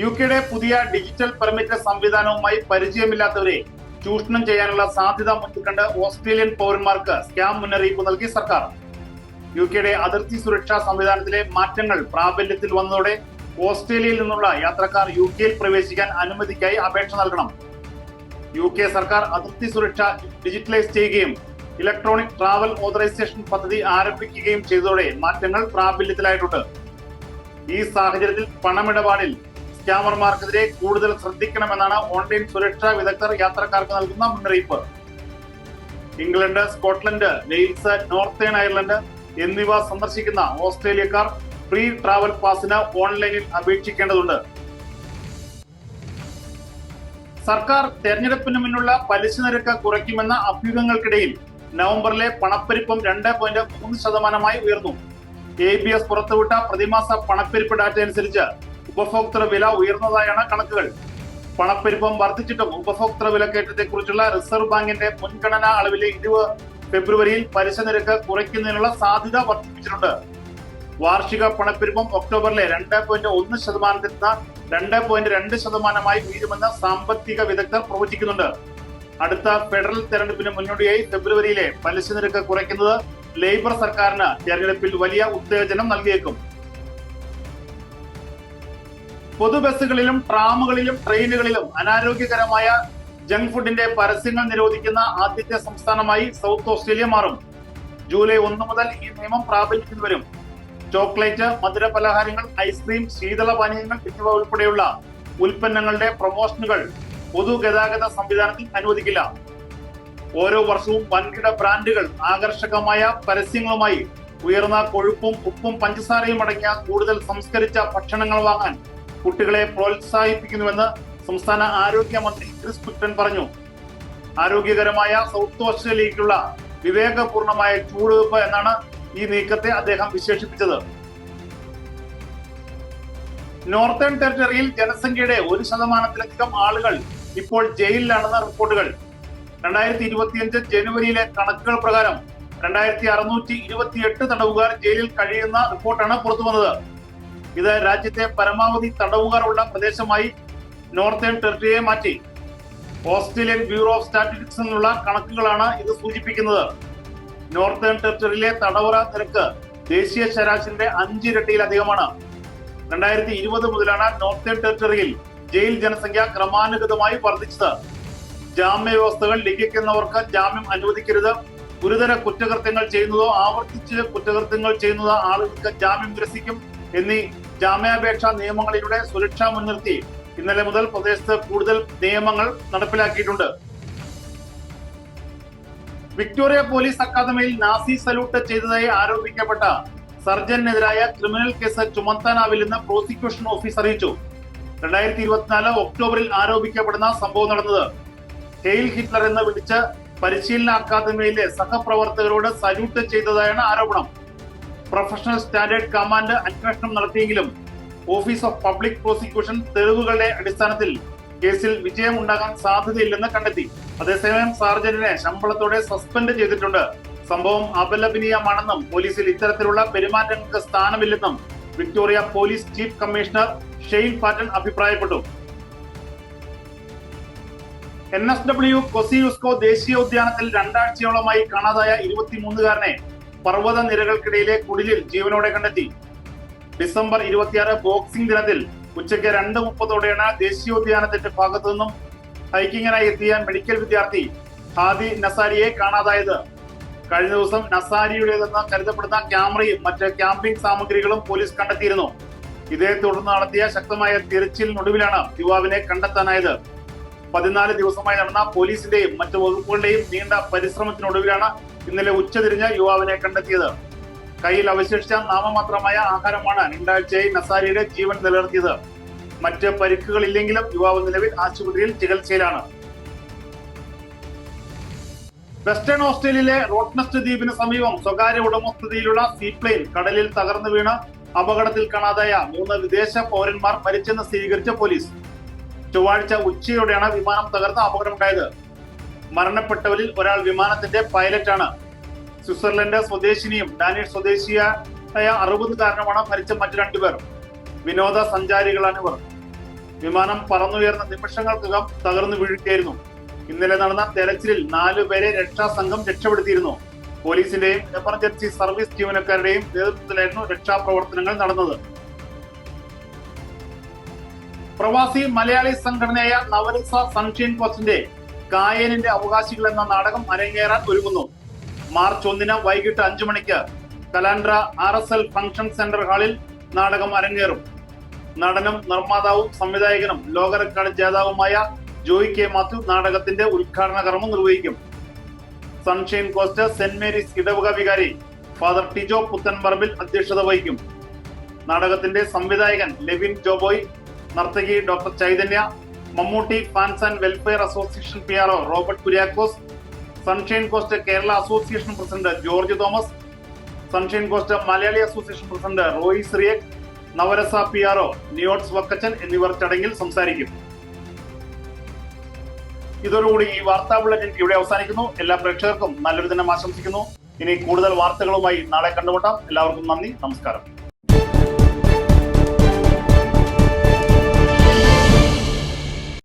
U കെയുടെ പുതിയ digital permit സംവിധാനവുമായി പരിചയമില്ലാത്തവരെ ചൂഷണം ചെയ്യാനുള്ള സാധ്യത മുൻകണ്ട് ഓസ്ട്രേലിയൻ പൗരന്മാർക്ക് സ്കാം മുന്നറിയിപ്പ് നൽകി സർക്കാർ. യു കെയുടെ അതിർത്തി സുരക്ഷാ സംവിധാനത്തിലെ മാറ്റങ്ങൾ പ്രാബല്യത്തിൽ വന്നതോടെ ഓസ്ട്രേലിയയിൽ നിന്നുള്ള യാത്രക്കാർ യു കെയിൽ പ്രവേശിക്കാൻ അനുമതിക്കായി അപേക്ഷ നൽകണം. യു കെ സർക്കാർ അതിർത്തി സുരക്ഷ ഡിജിറ്റലൈസ് ചെയ്യുകയും ഇലക്ട്രോണിക് ട്രാവൽ ഓതറൈസേഷൻ പദ്ധതി ആരംഭിക്കുകയും ചെയ്തതോടെ മാറ്റങ്ങൾ പ്രാബല്യത്തിലായിട്ടുണ്ട്. ഈ സാഹചര്യത്തിൽ പണമിടപാടിൽ സ്കാമർമാർക്കെതിരെ കൂടുതൽ ശ്രദ്ധിക്കണമെന്നാണ് ഓൺലൈൻ സുരക്ഷാ വിദഗ്ധർ യാത്രക്കാർക്ക് നൽകുന്ന മുന്നറിയിപ്പ്. England Scotland Wales Northern Ireland എന്നിവ സന്ദർശിക്കുന്ന ഓസ്ട്രേലിയക്കാർ ഫ്രീ ട്രാവൽ പാസിന് ഓൺലൈനിൽ അപേക്ഷിക്കേണ്ടതുണ്ട്. സർക്കാർ തെരഞ്ഞെടുപ്പിന് മുന്നുള്ള പലിശ നിരക്ക് കുറയ്ക്കുമെന്ന അഭ്യൂഹങ്ങൾക്കിടയിൽ നവംബറിലെ പണപ്പെരുപ്പം രണ്ട് പോയിന്റ് മൂന്ന് ശതമാനമായി ഉയർന്നു. എ ബി എസ് പുറത്തുവിട്ട പ്രതിമാസ പണപ്പെരുപ്പ് ഡാറ്റ അനുസരിച്ച് ഉപഭോക്തൃ വില ഉയർന്നതായാണ് കണക്കുകൾ. പണപ്പെരുപ്പം വർദ്ധിച്ചിട്ടും ഉപഭോക്തൃ വിലക്കയറ്റത്തെക്കുറിച്ചുള്ള റിസർവ് ബാങ്കിന്റെ മുൻഗണനാ അളവിലെ ഇടിവ് ഫെബ്രുവരിയിൽ പലിശ നിരക്ക് കുറയ്ക്കുന്നതിനുള്ള സാധ്യത വർദ്ധിപ്പിച്ചിട്ടുണ്ട്. വാർഷിക പണപ്പെരുപ്പം ഒക്ടോബറിലെ രണ്ട് പോയിന്റ് ഒന്ന് ശതമാനത്തിൽ നിന്ന് രണ്ട് പോയിന്റ് രണ്ട് ശതമാനമായി വീഴുമെന്ന് സാമ്പത്തിക വിദഗ്ധർ പ്രവചിക്കുന്നുണ്ട്. അടുത്ത ഫെഡറൽ തെരഞ്ഞെടുപ്പിന് മുന്നോടിയായി ഫെബ്രുവരിയിലെ പലിശ നിരക്ക് കുറയ്ക്കുന്നത് ലേബർ സർക്കാരിന് തെരഞ്ഞെടുപ്പിൽ വലിയ ഉത്തേജനം നൽകിയേക്കും. പൊതുബസ്സുകളിലും ട്രാമുകളിലും ട്രെയിനുകളിലും അനാരോഗ്യകരമായ ജങ്ക് ഫുഡിന്റെ പരസ്യങ്ങൾ നിരോധിക്കുന്ന ആദ്യത്തെ സംസ്ഥാനമായി സൗത്ത് ഓസ്ട്രേലിയ മാറും. ജൂലൈ ഒന്ന് മുതൽ ഈ നിയമം പ്രാബല്യത്തിൽ വരും ചോക്ലേറ്റ് മധുര പലഹാരങ്ങൾ ഐസ്ക്രീം ശീതളപാനീയങ്ങൾ എന്നിവ ഉൾപ്പെടെയുള്ള ഉൽപ്പന്നങ്ങളുടെ പ്രൊമോഷനുകൾ പൊതുഗതാഗത സംവിധാനത്തിൽ അനുവദിക്കില്ല. ഓരോ വർഷവും വൻകിട ബ്രാൻഡുകൾ ആകർഷകമായ പരസ്യങ്ങളുമായി ഉയർന്ന കൊഴുപ്പും ഉപ്പും പഞ്ചസാരയും അടങ്ങിയ കൂടുതൽ സംസ്കരിച്ച ഭക്ഷണങ്ങൾ വാങ്ങാൻ കുട്ടികളെ പ്രോത്സാഹിപ്പിക്കുന്നുവെന്ന് സംസ്ഥാന ആരോഗ്യമന്ത്രി ക്രിസ് കുറ്റൻ പറഞ്ഞു. ആരോഗ്യകരമായ സൗത്ത് ഓസ്ട്രേലിയയ്ക്കുള്ള വിവേകപൂർണമായ ചൂടുവെപ്പ് എന്നാണ് ഈ നീക്കത്തെ അദ്ദേഹം വിശേഷിപ്പിച്ചത്. നോർത്തേൺ ടെറിട്ടറിയിൽ ജനസംഖ്യയുടെ ഒരു ശതമാനത്തിലധികം ആളുകൾ ഇപ്പോൾ ജയിലിലാണെന്ന റിപ്പോർട്ടുകൾ. രണ്ടായിരത്തി ഇരുപത്തിയഞ്ച് ജനുവരിയിലെ കണക്കുകൾ പ്രകാരം രണ്ടായിരത്തി അറുന്നൂറ്റി ഇരുപത്തിയെട്ട് തടവുകാർ ജയിലിൽ കഴിയുന്ന റിപ്പോർട്ടാണ് പുറത്തു വന്നത് ഇത് രാജ്യത്തെ പരമാവധി തടവുകാർ ഉള്ള പ്രദേശമായി നോർത്തേൺ ടെറിട്ടറിയെ മാറ്റി. ഓസ്ട്രേലിയൻ ബ്യൂറോ ഓഫ് സ്റ്റാറ്റിസ്റ്റിക്സ് എന്നുള്ള കണക്കുകളാണ് ഇത് സൂചിപ്പിക്കുന്നത്. നോർത്തേൺ ടെറിട്ടറിയിലെ തടവറ നിരക്ക് ദേശീയ ശരാശരിയുടെ അഞ്ചിരട്ടിയിലധികമാണ് രണ്ടായിരത്തി ഇരുപത് മുതലാണ് നോർത്തേൺ ടെറിട്ടറിയിൽ ജയിൽ ജനസംഖ്യ ക്രമാനുഗതമായി വർദ്ധിച്ചത്. ജാമ്യ വ്യവസ്ഥകൾ ലംഘിക്കുന്നവർക്ക് ജാമ്യം അനുവദിക്കരുത്. ഗുരുതര കുറ്റകൃത്യങ്ങൾ ചെയ്യുന്നതോ ആവർത്തിച്ച് കുറ്റകൃത്യങ്ങൾ ചെയ്യുന്നതോ ആളുകൾക്ക് ജാമ്യം നിരസിക്കും. എന്നീ ജാമ്യാപേക്ഷ നിയമങ്ങളിലൂടെ സുരക്ഷ മുൻനിർത്തി ഇന്നലെ മുതൽ പ്രദേശത്ത് കൂടുതൽ നിയമങ്ങൾ നടപ്പിലാക്കിയിട്ടുണ്ട്. വിക്ടോറിയ പോലീസ് അക്കാദമിയിൽ നാസി സല്യൂട്ട് ചെയ്തതായി ആരോപിക്കപ്പെട്ട സർജനെതിരായ ക്രിമിനൽ കേസ് ചുമത്താനാവില്ലെന്ന് പ്രോസിക്യൂഷൻ ഓഫീസ് അറിയിച്ചു. രണ്ടായിരത്തി ഇരുപത്തിനാല് ഒക്ടോബറിൽ ആരോപിക്കപ്പെടുന്ന സംഭവം നടന്നത് ഹെയിൽ ഹിറ്റ്ലർ എന്ന് വിളിച്ച് പരിശീലന അക്കാദമിയിലെ സഹപ്രവർത്തകരോട് സല്യൂട്ട് ചെയ്തതായാണ് ആരോപണം. പ്രൊഫഷണൽ സ്റ്റാൻഡേർഡ് കമാൻഡ് അന്വേഷണം നടത്തിയെങ്കിലും ഓഫീസ് ഓഫ് പബ്ലിക് പ്രോസിക്യൂഷൻ തെളിവുകളുടെ അടിസ്ഥാനത്തിൽ കേസിൽ വിജയം ഉണ്ടാകാൻ സാധ്യതയില്ലെന്ന് കണ്ടെത്തി. അതേസമയം സാർജന്റിനെ ശമ്പളത്തോടെ സസ്പെൻഡ് ചെയ്തിട്ടുണ്ട്. സംഭവം അപലപനീയമാണെന്നും പോലീസിൽ ഇത്തരത്തിലുള്ള പെരുമാറ്റങ്ങൾക്ക് സ്ഥാനമില്ലെന്നും Victoria police chief commissioner Shane Patton അഭിപ്രായപ്പെട്ടു. എൻ എസ് ഡബ്ല്യു കൊസിയുസ്കോ ദേശീയോദ്യാനത്തിൽ രണ്ടാഴ്ചയോളമായി കാണാതായ ഇരുപത്തിമൂന്നുകാരനെ പർവത നിരകൾക്കിടയിലെ കുടിലിൽ ജീവനോടെ കണ്ടെത്തി. ഡിസംബർ ഇരുപത്തിയാറ് ബോക്സിംഗ് ദിനത്തിൽ ഉച്ചയ്ക്ക് രണ്ട് മുപ്പതോടെയാണ് ദേശീയോദ്യാനത്തിന്റെ ഭാഗത്തു നിന്നും ഹൈക്കിങ്ങിനായി എത്തിയ മെഡിക്കൽ വിദ്യാർത്ഥി ഹാദി നസാരിയെ കാണാതായത്. കഴിഞ്ഞ ദിവസം നസാരിയുടേതെന്ന് കരുതപ്പെടുന്ന ക്യാമറയും മറ്റ് ക്യാമ്പിംഗ് സാമഗ്രികളും പോലീസ് കണ്ടെത്തിയിരുന്നു. ഇതേ തുടർന്ന് നടത്തിയ ശക്തമായ തിരച്ചിലിനൊടുവിലാണ് യുവാവിനെ കണ്ടെത്താനായത്. പതിനാല് ദിവസമായി നടന്ന പോലീസിന്റെയും മറ്റ് വകുപ്പുകളുടെയും നീണ്ട പരിശ്രമത്തിനൊടുവിലാണ് ഇന്നലെ ഉച്ചതിരിഞ്ഞ് യുവാവിനെ കണ്ടെത്തിയത്. കയ്യിൽ അവശേഷിച്ച നാമമാത്രമായ ആഹാരമാണ് രണ്ടാഴ്ചയായി നസാരിയുടെ ജീവൻ നിലനിർത്തിയത്. മറ്റ് പരിക്കുകളില്ലെങ്കിലും യുവാവ് നിലവിൽ ആശുപത്രിയിൽ ചികിത്സയിലാണ്. വെസ്റ്റേൺ ഓസ്ട്രേലിയയിലെ റോട്ട്നസ്റ്റ് ദ്വീപിന് സമീപം സ്വകാര്യ ഉടമസ്ഥതയിലുള്ള സീപ്ലെയിൻ കടലിൽ തകർന്നു വീണ് അപകടത്തിൽ കാണാതായ മൂന്ന് വിദേശ പൗരന്മാർ മരിച്ചെന്ന് സ്ഥിരീകരിച്ച പോലീസ്. ചൊവ്വാഴ്ച ഉച്ചയോടെയാണ് വിമാനം തകർന്ന് അപകടമുണ്ടായത്. മരണപ്പെട്ടവരിൽ ഒരാൾ വിമാനത്തിന്റെ പൈലറ്റാണ്. സ്വിറ്റ്സർലൻഡ് സ്വദേശിനിയും ഡാനിഷ് സ്വദേശിയായ അറുപതുകാരനുമാണ് മരിച്ച മറ്റു രണ്ടുപേർ. വിനോദ സഞ്ചാരികളാണ് ഇവർ. വിമാനം പറന്നുയർന്ന നിമിഷങ്ങൾക്കകം തകർന്നു വീഴുകയായിരുന്നു. ഇന്നലെ നടന്ന തെരച്ചിലിൽ നാലുപേരെ രക്ഷാസംഘം രക്ഷപ്പെടുത്തിയിരുന്നു. പോലീസിന്റെയും എമർജൻസി സർവീസ് ജീവനക്കാരുടെയും നേതൃത്വത്തിലായിരുന്നു രക്ഷാപ്രവർത്തനങ്ങൾ നടന്നത്. പ്രവാസി മലയാളി സംഘടനയായ നവരസ സൺഷൈൻ പോസ്റ്റിന്റെ കായനിന്റെ അവകാശികൾ എന്ന നാടകം അരങ്ങേറാൻ ഒരുങ്ങുന്നു. മാർച്ച് ഒന്നിന് വൈകിട്ട് അഞ്ചു മണിക്ക് Caloundra R S L function centre ഹാളിൽ നാടകം അരങ്ങേറും. നടനും നിർമ്മാതാവും സംവിധായകനും ലോക റെക്കോർഡ് ജേതാവുമായ ജോയി കെ മാത്യു നാടകത്തിന്റെ ഉദ്ഘാടന കർമ്മം നിർവഹിക്കും. സൺഷൈൻ കോസ്റ്റ് സെന്റ് മേരീസ് ഇടവക വികാരി ഫാദർ ടിജോ പുത്തൻപറമ്പിൽ അധ്യക്ഷത വഹിക്കും. നാടകത്തിന്റെ സംവിധായകൻ ലെവിൻ ജോബോയ് നർത്തകി doctor Chaitanya Mammootty fans and welfare association P R Robert Kuriakose Sunshine Coast Kerala association president George Thomas Sunshine Coast Malayali association president Roy Cyriac Navarasa P R നിയോട്സ് Vakkachan എന്നിവർ ചടങ്ങിൽ സംസാരിക്കും. ഇതോടുകൂടി ഈ വാർത്താ ബുള്ളറ്റിൻ ഇവിടെ അവസാനിക്കുന്നു. എല്ലാ പ്രേക്ഷകർക്കും നല്ലൊരു ദിനം ആശംസിക്കുന്നു. ഇനി കൂടുതൽ വാർത്തകളുമായി നാളെ കണ്ടുമുട്ടാം. എല്ലാവർക്കും നന്ദി നമസ്കാരം.